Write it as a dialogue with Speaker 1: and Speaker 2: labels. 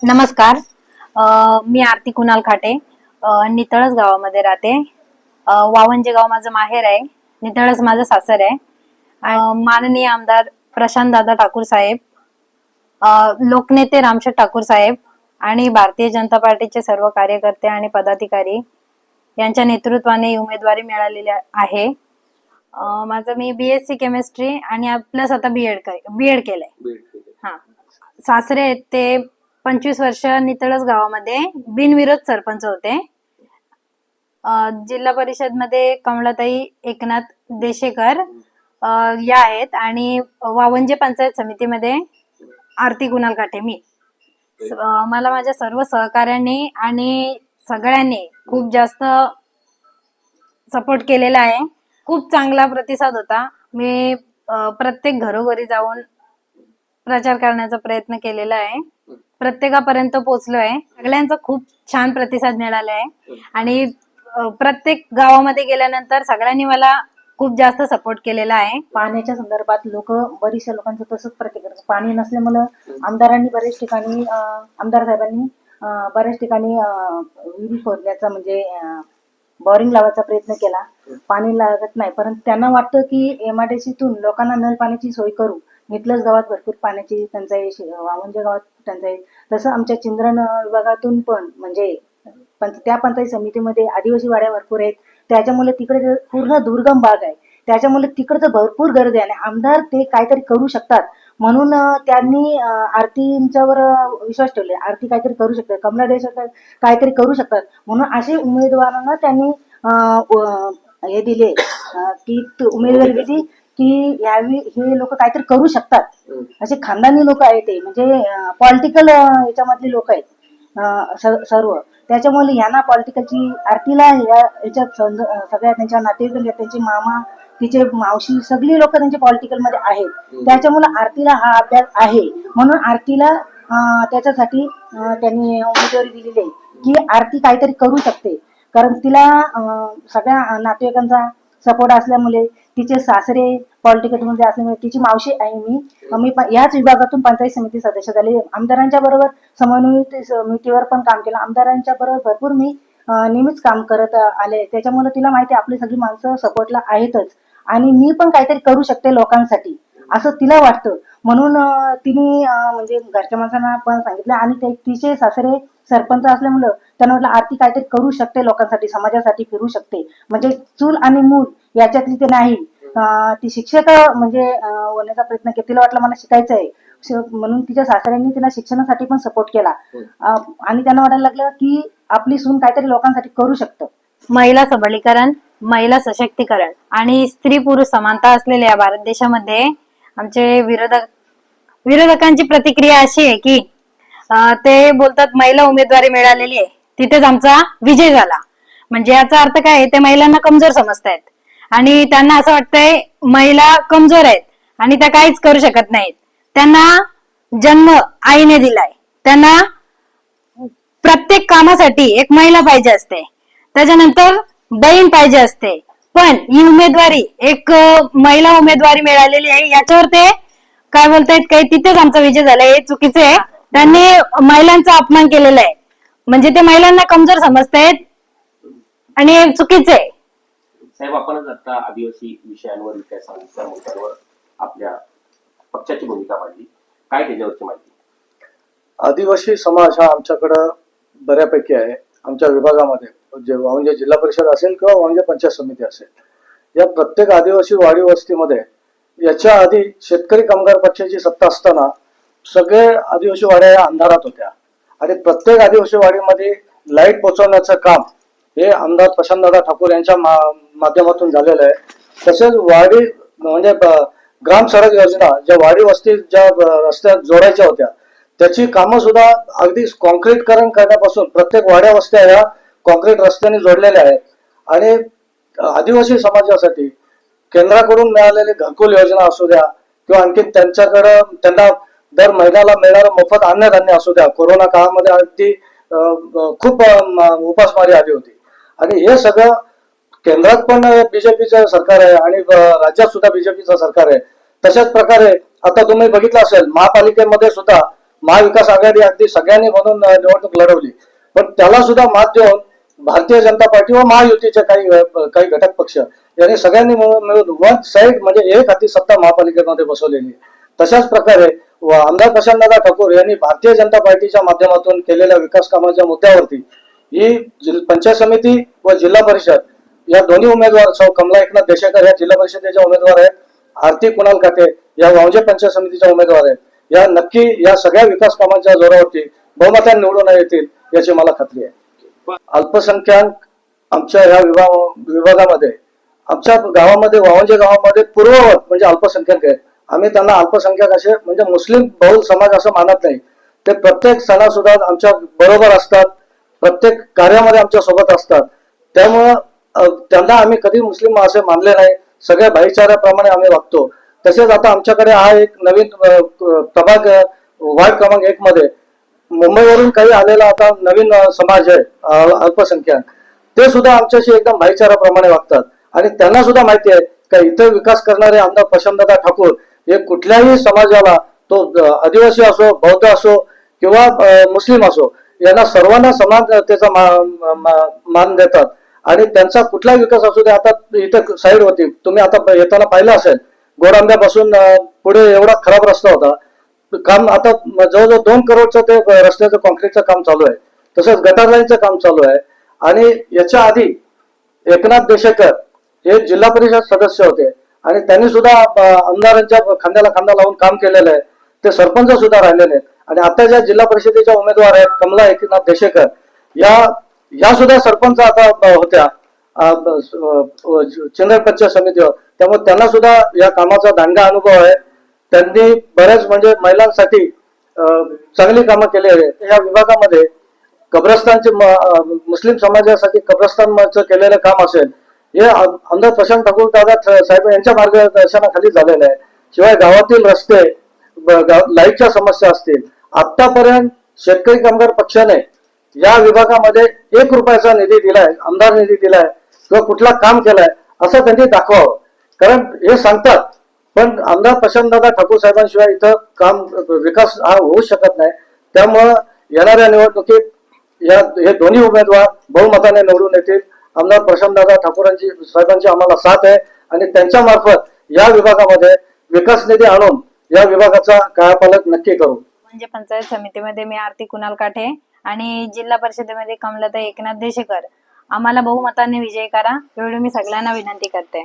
Speaker 1: नमस्कार. मी आरती कुणाल खाटे. नितळस गावामध्ये राहते. वावंजे गाव माझं माहेर आहे. नितळस माझं सासर आहे. माननीय आमदार प्रशांत दादा ठाकूर साहेब लोकनेते रामशेठ ठाकूर साहेब आणि भारतीय जनता पार्टीचे सर्व कार्यकर्ते आणि पदाधिकारी यांच्या नेतृत्वाने उमेदवारी मिळालेली आहे. माझं मी बीएससी केमिस्ट्री आणि प्लस आता बीएड बीएड केलंय. हा. सासरे आहेत ते पंचवीस वर्ष नितळस गावामध्ये बिनविरोध सरपंच होते. जिल्हा परिषदमध्ये कमलाताई एकनाथ देशेकर या आहेत आणि वावंजे पंचायत समितीमध्ये आरती कुणाल काटे मी. मला माझ्या सर्व सहकाऱ्यांनी आणि सगळ्यांनी खूप जास्त सपोर्ट केलेला आहे. खूप चांगला प्रतिसाद होता. मी प्रत्येक घरोघरी जाऊन प्रचार करण्याचा प्रयत्न केलेला आहे. प्रत्येकापर्यंत पोहोचलो आहे सगळ्यांचा खूप छान प्रतिसाद मिळाला आहे आणि प्रत्येक गावामध्ये गेल्यानंतर सगळ्यांनी मला खूप जास्त सपोर्ट केलेला आहे.
Speaker 2: पाण्याच्या संदर्भात लोक बरीचशा लोकांचं तसंच प्रतिक्रिया पाणी नसल्यामुळं आमदारांनी बरेच ठिकाणी अं, आमदार साहेबांनी अं, बऱ्याच ठिकाणी अं, विहिरी खोदण्याचा म्हणजे बोरिंग लावायचा प्रयत्न केला. पाणी लागत नाही. परंतु त्यांना वाटतं की एमआरडीसीतून लोकांना नळ पाण्याची सोय करू. नितलस गावात भरपूर पाण्याची टंचाई शि- गावात टंचाई. तसं आमच्या चिंद्रन विभागातून पण म्हणजे पण त्या पंचायत समितीमध्ये आदिवासी वाड्या भरपूर आहेत. त्याच्यामुळे तिकडे पूर्ण दुर्गम भाग आहे. त्याच्यामुळे तिकडचं भरपूर गर्दी आहे आणि आमदार ते काहीतरी करू शकतात. म्हणून त्यांनी आरतींच्यावर विश्वास ठेवले. आरती काहीतरी करू शकतात. कमला देशकर काहीतरी करू शकतात. म्हणून असे उमेदवारांना त्यांनी अं, हे दिले की तू- उमेदवारी दिली की यावेळी हे लोक काहीतरी करू शकतात. असे खानदानी लोक आहेत ते. म्हणजे पॉलिटिकल याच्यामधले लोक आहेत. सर्व. त्याच्यामुळे यांना पॉलिटिकलची आरतीला याच्यात सगळ्या त्यांच्या नातेवाईक त्यांचे मामा तिचे मावशी सगळी लोक त्यांच्या पॉलिटिकलमध्ये आहेत. त्याच्यामुळे आरतीला हा अभ्यास आहे. म्हणून आरतीला त्याच्यासाठी त्यांनी उमेदवारी दिलेली आहे की आरती काहीतरी करू शकते. कारण तिला सगळ्या नातेवाईकांचा सपोर्ट असल्यामुळे तिचे सासरे पॉलिटिकेटमध्ये असल्यामुळे तिची मावशी आहे मी मी याच विभागातून पंचायत समिती सदस्य झाले. आमदारांच्या बरोबर समन्वय समितीवर पण काम केलं. आमदारांच्या बरोबर भरपूर मी नेहमीच काम करत आले. त्याच्यामुळे तिला माहिती आपली सगळी माणसं सपोर्टला आहेतच. आणि मी पण काहीतरी करू शकते लोकांसाठी असं तिला वाटतं. म्हणून तिने म्हणजे घरच्या माणसांना पण सांगितलं आणि ते तिचे सासरे सरपंच असल्यामुळं त्यांना म्हटलं आरती काहीतरी करू शकते लोकांसाठी समाजासाठी फिरू शकते. म्हणजे चूल आणि मूल याच्यातली ते नाही. ती शिक्षक म्हणजे होण्याचा प्रयत्न केला तिला वाटलं मला शिकायचं आहे म्हणून तिच्या सासऱ्यांनी तिला शिक्षणासाठी पण सपोर्ट केला. अं, आणि त्यांना वाटायला लागलं की आपली सून काहीतरी लोकांसाठी करू शकतं.
Speaker 1: महिला सबलीकरण महिला सशक्तीकरण आणि स्त्री पुरुष समानता असलेल्या या भारत देशामध्ये आमचे विरोधक विरोधकांची प्रतिक्रिया अशी आहे की ते बोलतात महिला उमेदवारी मिळालेली आहे. तिथेच आमचा विजय झाला. म्हणजे याचा अर्थ काय आहे? ते महिलांना कमजोर समजतायत. आणि त्यांना असं वाटतंय महिला कमजोर आहेत आणि त्या काहीच करू शकत नाहीत. त्यांना जन्म आईने दिलाय. त्यांना प्रत्येक कामासाठी एक महिला पाहिजे असते. त्याच्यानंतर बहीण पाहिजे असते. पण ही उमेदवारी एक महिला उमेदवारी मिळालेली आहे याच्यावर ते काय बोलतायत काही तिथेच आमचा विजय झालाय हे चुकीचे आहे. त्यांनी महिलांचा अपमान केलेला आहे. म्हणजे ते महिलांना कमजोर समजतायत आणि हे चुकीचे आहे.
Speaker 3: साहेब आपणच आता आदिवासी विषयांवर विकासांच्या मुद्द्यांवर आपल्या पक्षाची भूमिका मांडली. काय त्याच्यावरची माहिती?
Speaker 4: आदिवासी समाज हा आमच्याकडं बऱ्यापैकी आहे. आमच्या विभागामध्ये जे म्हणजे जिल्हा परिषद असेल किंवा म्हणजे पंचायत समिती असेल या प्रत्येक आदिवासी वाडी वस्तीमध्ये याच्या आधी शेतकरी कामगार पक्षाची सत्ता असताना सगळे आदिवासी वाड्या या अंधारात होत्या. आणि प्रत्येक आदिवासी वाडीमध्ये लाइट पोहोचवण्याचं काम हे आमदार प्रशांतदादा ठाकूर यांच्या मा- माध्यमातून झालेलं आहे. तसेच वाडी म्हणजे ब- ग्राम सडक योजना ज्या वाडी वस्ती ज्या ब- रस्त्यात जोडायच्या होत्या त्याची कामं सुद्धा अगदी कॉन्क्रीटकरण करण्यापासून प्रत्येक वाड्या वस्त्या ह्या कॉन्क्रीट रस्त्याने जोडलेल्या आहेत. आणि आदिवासी समाजासाठी केंद्राकडून मिळालेली घरकुल योजना असू द्या किंवा आणखी त्यांच्याकडं त्यांना दर महिन्याला मिळणारं मोफत अन्नधान्य असू द्या. कोरोना काळामध्ये अगदी खूप उपासमारी आली होती. आणि हे सगळं केंद्रात पण बीजेपीचं सरकार आहे आणि राज्यात सुद्धा बीजेपीचं सरकार आहे. तशाच प्रकारे आता तुम्ही बघितलं असेल महापालिकेमध्ये सुद्धा महाविकास आघाडी अगदी सगळ्यांनी म्हणून निवडणूक लढवली. पण त्याला सुद्धा मात देऊन भारतीय जनता पार्टी व महायुतीचे काही काही घटक पक्ष यांनी सगळ्यांनी मिळून वन साईड म्हणजे एक हाती सत्ता महापालिकेमध्ये बसवलेली तशाच प्रकारे आमदार प्रशांतदादा ठाकूर यांनी भारतीय जनता पार्टीच्या माध्यमातून केलेल्या विकास कामाच्या मुद्द्यावरती ही पंचायत समिती व जिल्हा परिषद या दोन्ही उमेदवार सौ कमला एकनाथ देशेकर या जिल्हा परिषदेच्या उमेदवार आहेत. आरती कुणाल काटे या वावजे पंचायत समितीच्या उमेदवार आहेत. या नक्की या सगळ्या विकास कामांच्या जोरावरती बहुमताने निवडून येतील याची मला खात्री आहे. अल्पसंख्याक आमच्या ह्या विभाग विभागामध्ये आमच्या गावामध्ये वावंजे गावामध्ये पूर्ववत म्हणजे अल्पसंख्याक आहेत. आम्ही त्यांना अल्पसंख्याक असे म्हणजे मुस्लिम बहुल समाज असं मानत नाही. ते प्रत्येक सणासुद्धा आमच्या बरोबर असतात प्रत्येक कार्यामध्ये आमच्यासोबत असतात. त्यामुळं त्यांना आम्ही कधी मुस्लिम असे मानले नाही. सगळ्या भाईचाऱ्याप्रमाणे आम्ही वागतो. तसेच आता आमच्याकडे हा एक नवीन प्रभाग वार्ड क्रमांक एक मध्ये. मुंबईवरून काही आलेला आता नवीन समाज आहे अल्पसंख्याक. ते सुद्धा आमच्याशी एकदम भाईचाराप्रमाणे वागतात. आणि त्यांना सुद्धा माहिती आहे का इथं विकास करणारे आमदार प्रशांतदा ठाकूर हे कुठल्याही समाजाला तो आदिवासी असो बौद्ध असो किंवा मुस्लिम असो यांना सर्वांना समान त्याचा मान देतात. आणि त्यांचा कुठला विकास असू दे आता इथं साईड होती तुम्ही आता येताना पाहिलं असेल गोरांब्यापासून पुढे एवढा खराब रस्ता होता. काम आता जवळजवळ दोन करोडचं ते रस्त्याचं कॉन्क्रीटचं काम चालू आहे. तसंच गटारलाईनचं काम चालू आहे. आणि याच्या आधी एकनाथ देशेकर हे जिल्हा परिषद सदस्य होते. आणि त्यांनी सुद्धा आमदारांच्या खांद्याला खांदा लावून काम केलेलं आहे. ते सरपंच सुद्धा राहिलेले आहेत. आणि आता ज्या जिल्हा परिषदेच्या उमेदवार आहेत कमला एकनाथ देशेकर या या सुद्धा सरपंच आता होत्या. अ, पंचायत समितीवर. त्यामुळे त्यांना सुद्धा या कामाचा दांडगा अनुभव आहे. त्यांनी बऱ्याच म्हणजे महिलांसाठी चांगली कामं केली आहेत या विभागामध्ये कब्रस्तानचे मुस्लिम समाजासाठी कब्रस्तानचं केलेलं काम असेल हे आम- आमदार प्रशांत ठाकूर दादा साहेब यांच्या मार्गदर्शनाखाली झालेलं आहे. शिवाय गावातील रस्ते लाईटच्या समस्या असतील आतापर्यंत शेतकरी कामगार पक्षाने या विभागामध्ये एक रुपयाचा निधी दिलाय आमदार निधी दिलाय किंवा कुठला काम केलाय असं त्यांनी दाखवावं. कारण हे सांगतात पण आमदार प्रशांतदादा ठाकूर साहेबांशिवाय इथं काम विकास हा होऊ शकत नाही. त्यामुळं येणाऱ्या निवडणुकीत या हे दोन्ही उमेदवार बहुमताने निवडून येतील. आमदार प्रशांतदादा ठाकूरांची साहेबांची आम्हाला साथ आहे. आणि त्यांच्या मार्फत या विभागामध्ये विकास निधी आणून या विभागाचा कायापालक नक्की करू.
Speaker 1: म्हणजे पंचायत समितीमध्ये मी आरती कुणाल काठे आणि जिल्हा परिषदेमध्ये कमलता एकनाथ देशेकर. आम्हाला बहुमताने विजय करा. एवढी मी सगळ्यांना विनंती करते.